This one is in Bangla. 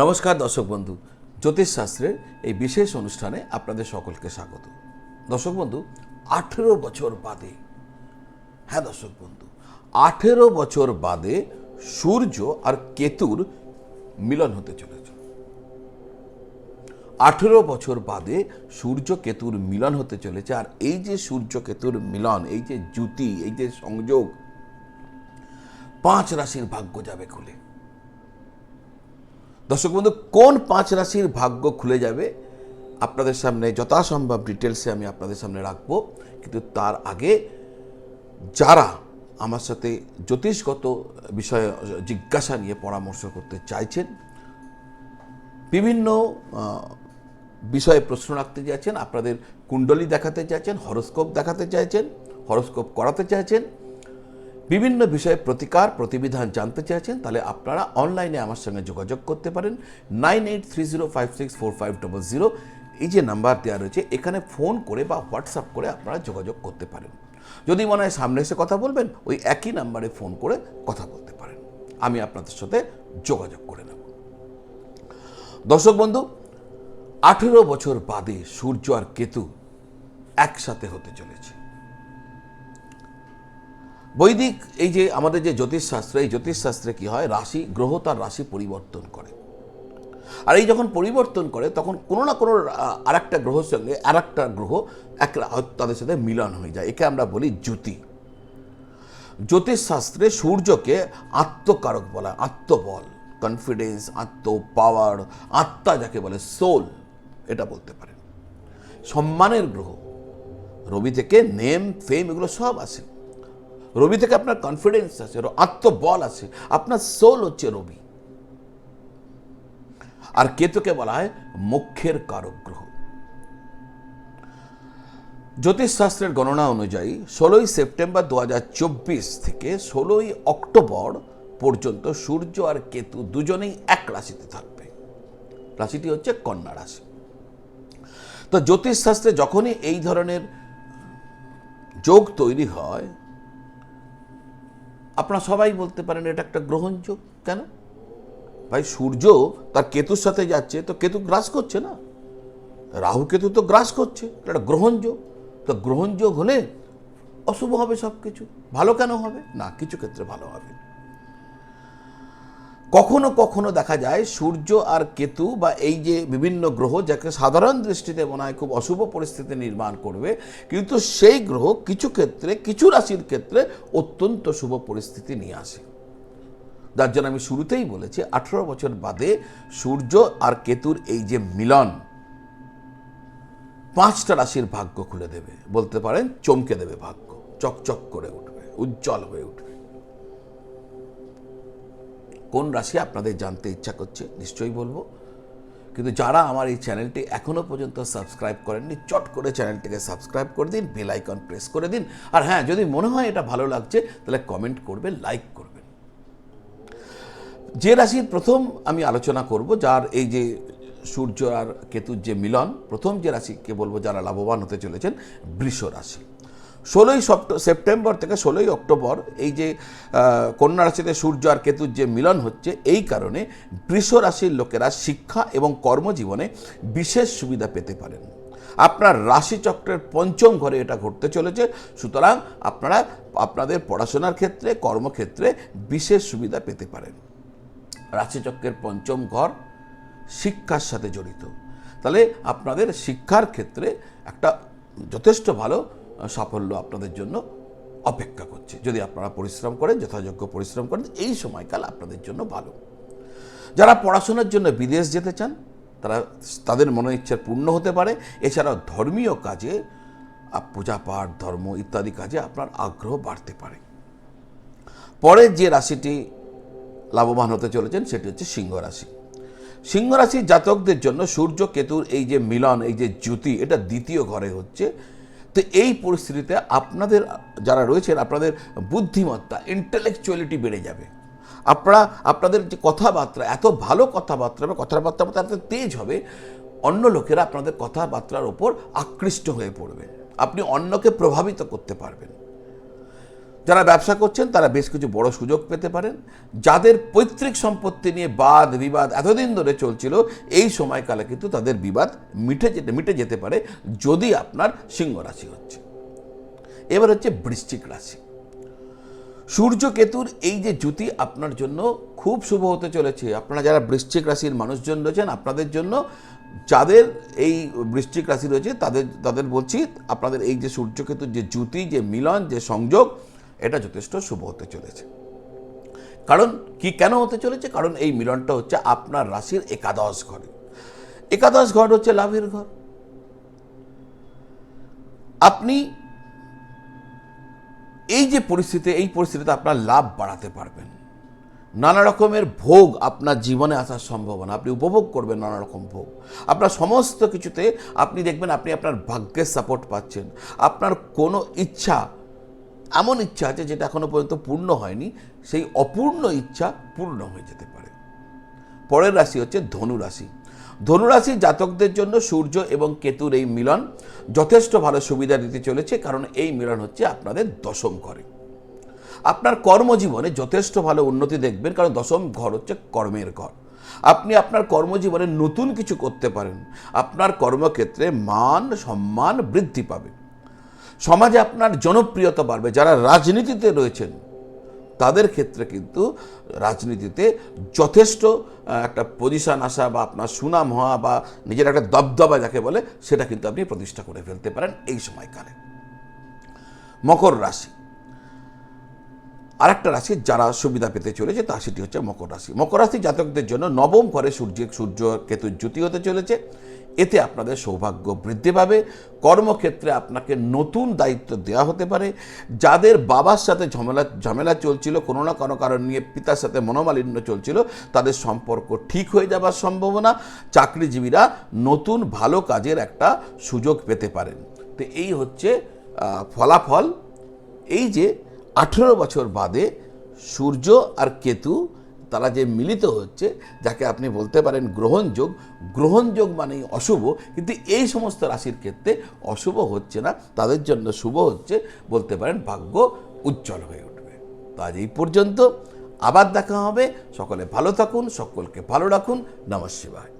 নমস্কার দর্শক বন্ধু জ্যোতিষশাস্ত্রের এই বিশেষ অনুষ্ঠানে আপনাদের সকলকে স্বাগত। দর্শক বন্ধু, আঠেরো বছর বাদে হ্যাঁ দর্শক বন্ধু, আঠেরো বছর বাদে সূর্য আর কেতুর মিলন হতে চলেছে। আঠেরো বছর বাদে সূর্য কেতুর মিলন হতে চলেছে, আর এই যে সূর্য কেতুর মিলন, এই যে জুতি এই যে সংযোগ, পাঁচ রাশির ভাগ্য যাবে খুলে। দর্শক বন্ধু, কোন পাঁচ রাশির ভাগ্য খুলে যাবে আপনাদের সামনে? যথাসম্ভব ডিটেলসে আমি আপনাদের সামনে রাখব। কিন্তু তার আগে যারা আমার সাথে জ্যোতিষগত বিষয়ে জিজ্ঞাসা নিয়ে পরামর্শ করতে চাইছেন, বিভিন্ন বিষয়ে প্রশ্ন রাখতে চাইছেন, আপনাদের কুণ্ডলী দেখাতে চাইছেন, হরস্কোপ দেখাতে চাইছেন, হরস্কোপ করাতে চাইছেন বিভিন্ন বিষয়ে প্রতিকার, প্রতিবিধান জানতে চাইছেন তাহলে আপনারা অনলাইনে আমার সঙ্গে যোগাযোগ করতে পারেন। Nine eight three zero five six four five double zero. এই যে নাম্বার দেওয়া রয়েছে, এখানে ফোন করে বা হোয়াটসঅ্যাপ করে আপনারা যোগাযোগ করতে পারেন। যদি মনে হয় সামনে এসে কথা বলবেন, ওই একই নাম্বারে ফোন করে কথা বলতে পারেন। আমি আপনাদের সাথে যোগাযোগ করে নেব। দর্শক বন্ধু, আঠেরো বছর বাদে সূর্য আর কেতু একসাথে হতে চলেছে। বৈদিক এই যে আমাদের যে জ্যোতিষশাস্ত্র, এই জ্যোতিষশাস্ত্রে কি হয়? রাশি, গ্রহ তার রাশি পরিবর্তন করে। আর এই যখন পরিবর্তন করে, তখন কোনো না কোনো আর একটা গ্রহের সঙ্গে আর একটা গ্রহ এক তাদের সাথে মিলন হয়ে যায়। একে আমরা বলি জ্যোতি। জ্যোতিষশাস্ত্রে সূর্যকে আত্মকারক বলা আত্মবল কনফিডেন্স আত্ম পাওয়ার আত্মা যাকে বলে সোল এটা বলতে পারেন। সম্মানের গ্রহ, রবি থেকে নেম ফেম এগুলো সব আসে রবি থেকে আপনার কনফিডেন্স আছে আত্মবল আছে, আপনার সোল হচ্ছে রবি। আর কেতুকে বলা হয় মুখ্যের কারক গ্রহ জ্যোতিষশাস্ত্রের গণনা অনুযায়ী ষোলোই সেপ্টেম্বর দুহাজার চব্বিশ থেকে ষোলোই অক্টোবর পর্যন্ত সূর্য আর কেতু দুজনেই এক রাশিতে থাকবে। রাশিটি হচ্ছে কন্যা রাশি। তো জ্যোতিষশাস্ত্রে যখনই এই ধরনের যোগ তৈরি হয় আপনারা সবাই বলতে পারেন এটা একটা গ্রহণযোগ কেন? ভাই, সূর্য তার কেতুর সাথে যাচ্ছে, তো কেতু গ্রাস করছে না? রাহু কেতু তো গ্রাস করছে, এটা গ্রহণযোগ তো গ্রহণযোগ হলে অশুভ হবে সব কিছু ভালো কেন হবে? না, কিছু ক্ষেত্রে ভালো হবে। কখনো কখনো দেখা যায় সূর্য আর কেতু বা এই যে বিভিন্ন গ্রহ যাকে সাধারণ দৃষ্টিতে মনে হয় খুব অশুভ পরিস্থিতি নির্মাণ করবে, কিন্তু সেই গ্রহ কিছু ক্ষেত্রে, কিছু রাশির ক্ষেত্রে অত্যন্ত শুভ পরিস্থিতি নিয়ে আসে। যার জন্য আমি শুরুতেই বলেছি, আঠেরো বছর বাদে সূর্য আর কেতুর এই যে মিলন পাঁচটা রাশির ভাগ্য খুলে দেবে। বলতে পারেন, চমকে দেবে ভাগ্য, চকচক করে উঠবে, উজ্জ্বল হয়ে উঠবে। কোন রাশি আপনাদের জানতে ইচ্ছা করছে, নিশ্চয়ই বলব। কিন্তু যারা আমার এই চ্যানেলটি এখনও পর্যন্ত সাবস্ক্রাইব করেননি, চট করে চ্যানেলটিকে সাবস্ক্রাইব করে দিন, বেল আইকন প্রেস করে দিন। আর হ্যাঁ যদি মনে হয় এটা ভালো লাগছে, তাহলে কমেন্ট করবেন, লাইক করবেন। যে রাশির প্রথম আমি আলোচনা করব, যার এই যে সূর্য আর কেতুর যে মিলন, প্রথম যে রাশিকে বলব যারা লাভবান হতে চলেছেন, বৃষ রাশি। ষোলোই সেপ্টেম্বর থেকে ষোলোই অক্টোবর এই যে কন্যা রাশিতে সূর্য আর কেতুর যে মিলন হচ্ছে, এই কারণে বৃষ রাশির লোকেরা শিক্ষা এবং কর্মজীবনে বিশেষ সুবিধা পেতে পারেন। আপনার রাশিচক্রের পঞ্চম ঘরে এটা ঘটতে চলেছে। সুতরাং আপনারা আপনাদের পড়াশোনার ক্ষেত্রে, কর্মক্ষেত্রে বিশেষ সুবিধা পেতে পারেন। রাশিচক্রের পঞ্চম ঘর শিক্ষার সাথে জড়িত। তাহলে আপনাদের শিক্ষার ক্ষেত্রে একটা যথেষ্ট ভালো সাফল্য আপনাদের জন্য অপেক্ষা করছে। যদি আপনারা পরিশ্রম করেন, যথাযোগ্য পরিশ্রম করেন, এই সময়কাল আপনাদের জন্য ভালো। যারা পড়াশোনার জন্য বিদেশ যেতে চান, তারা তাদের মনের ইচ্ছা পূর্ণ হতে পারে। এছাড়াও ধর্মীয় কাজে পূজা পাঠ ধর্ম ইত্যাদি কাজে আপনার আগ্রহ বাড়তে পারে। পরে যে রাশিটি লাভবান হতে চলেছেন, সেটি হচ্ছে সিংহ রাশি। সিংহ রাশির জাতকদের জন্য সূর্য, কেতুর এই যে মিলন, এই যে জ্যোতি, এটা দ্বিতীয় ঘরে হচ্ছে। তো এই পরিস্থিতিতে আপনাদের যারা রয়েছেন, আপনাদের বুদ্ধিমত্তা ইন্টেলেকচুয়ালিটি বেড়ে যাবে। আপনারা, আপনাদের যে কথাবার্তা, এত ভালো কথাবার্তা বা কথাবার্তার মধ্যে এত তেজ হবে, অন্য লোকেরা আপনাদের কথাবার্তার ওপর আকৃষ্ট হয়ে পড়বে। আপনি অন্যকে প্রভাবিত করতে পারবেন। যারা ব্যবসা করছেন, তারা বেশ কিছু বড় সুযোগ পেতে পারেন। যাদের পৈতৃক সম্পত্তি নিয়ে বাদ, বিবাদ এতদিন ধরে চলছিল, এই সময়কালে কিন্তু তাদের বিবাদ মিটে যেতে মিটে যেতে পারে যদি আপনার সিংহ রাশি হচ্ছে। এবার হচ্ছে বৃশ্চিক রাশি। সূর্য কেতুর এই যে জ্যোতি আপনার জন্য খুব শুভ হতে চলেছে। আপনারা যারা বৃশ্চিক রাশির মানুষজন রয়েছেন, আপনাদের জন্য যাদের এই বৃশ্চিক রাশি রয়েছে, তাদের তাদের বলছি, আপনাদের এই যে সূর্য কেতুর যে জ্যোতি, যে মিলন, যে সংযোগ এটা যথেষ্ট শুভ হতে চলেছে। কারণ কি কেন হতে চলেছে? কারণ এই মিলনটা হচ্ছে আপনার রাশির একাদশ ঘরে। একাদশ ঘর হচ্ছে লাভের ঘর। আপনি এই যে পরিস্থিতি, এই পরিস্থিতিতে আপনার লাভ বাড়াতে পারবেন। নানা রকমের ভোগ আপনার জীবনে আসার সম্ভাবনা, আপনি উপভোগ করবেন নানা রকম ভোগ। আপনার সমস্ত কিছুতে আপনি দেখবেন আপনি আপনার ভাগ্যের সাপোর্ট পাচ্ছেন। আপনার কোনো ইচ্ছা এমন ইচ্ছা আছে যেটা এখনও পর্যন্ত পূর্ণ হয়নি, সেই অপূর্ণ ইচ্ছা পূর্ণ হয়ে যেতে পারে। পরের রাশি হচ্ছে ধনু রাশি। ধনুরাশি জাতকদের জন্য সূর্য এবং কেতুর এই মিলন যথেষ্ট ভালো সুবিধা দিতে চলেছে, কারণ এই মিলন হচ্ছে আপনাদের দশম ঘরে। আপনার কর্মজীবনে যথেষ্ট ভালো উন্নতি দেখবেন, কারণ দশম ঘর হচ্ছে কর্মের ঘর। আপনি আপনার কর্মজীবনে নতুন কিছু করতে পারেন। আপনার কর্মক্ষেত্রে মান, সম্মান বৃদ্ধি পাবে। সমাজে আপনার জনপ্রিয়তা বাড়বে। যারা রাজনীতিতে রয়েছেন, তাদের ক্ষেত্রে কিন্তু রাজনীতিতে যথেষ্ট একটা পজিশন আসা বা আপনার সুনাম হওয়া বা নিজের একটা দবদবা যাকে বলে, সেটা কিন্তু আপনি প্রতিষ্ঠা করে ফেলতে পারেন এই সময়কালে। মকর রাশি। আরেকটা রাশি যারা সুবিধা পেতে চলেছে, তা সেটি হচ্ছে মকর রাশি। মকর রাশি জাতকদের জন্য নবম ঘরে সূর্য সূর্য কেতু জ্যোতি হতে চলেছে। এতে আপনাদের সৌভাগ্য বৃদ্ধি পাবে। কর্মক্ষেত্রে আপনাকে নতুন দায়িত্ব দেওয়া হতে পারে। যাদের বাবার সাথে ঝামেলা ঝামেলা চলছিল, কোনো না কোনো কারণ নিয়ে পিতার সাথে মনোমালিন্য চলছিল, তাদের সম্পর্ক ঠিক হয়ে যাবার সম্ভাবনা। চাকরিজীবীরা নতুন ভালো কাজের একটা সুযোগ পেতে পারেন। তো এই হচ্ছে ফলাফল। এই যে আঠেরো বছর বাদে সূর্য আর কেতু তারা যে মিলিত হচ্ছে, যাকে আপনি বলতে পারেন গ্রহণযোগ গ্রহণযোগ মানেই অশুভ, কিন্তু এই সমস্ত রাশির ক্ষেত্রে অশুভ হচ্ছে না, তাদের জন্য শুভ হচ্ছে বলতে পারেন ভাগ্য উজ্জ্বল হয়ে উঠবে। তো আজ এই পর্যন্ত, আবার দেখা হবে, সকলে ভালো থাকুন, সকলকে ভালো রাখুন নমঃ শিবায়